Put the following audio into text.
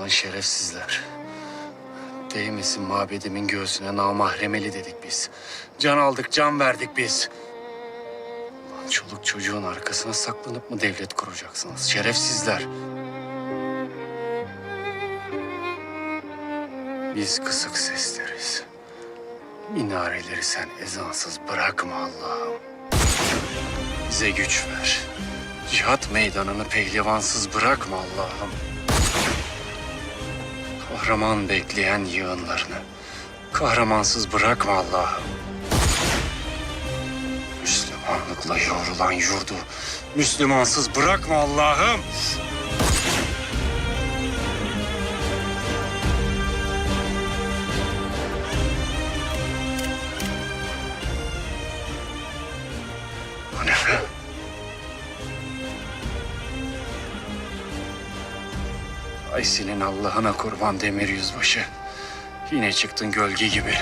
Lan şerefsizler. Değmesin mabedimin göğsüne namahremeli dedik biz. Can aldık, can verdik biz. Lan çoluk çocuğun arkasına saklanıp mı devlet kuracaksınız? Şerefsizler. Biz kısık sesleriz. Minareleri sen ezansız bırakma Allah'ım. Bize güç ver. Cihat meydanını pehlivansız bırakma Allah'ım. Kahraman bekleyen yığınlarını kahramansız bırakma Allah'ım. Müslümanlıkla yoğrulan yurdu Müslümansız bırakma Allah'ım. Bu Ay senin Allah'ına kurban demir yüzbaşı. Yine çıktın gölge gibi.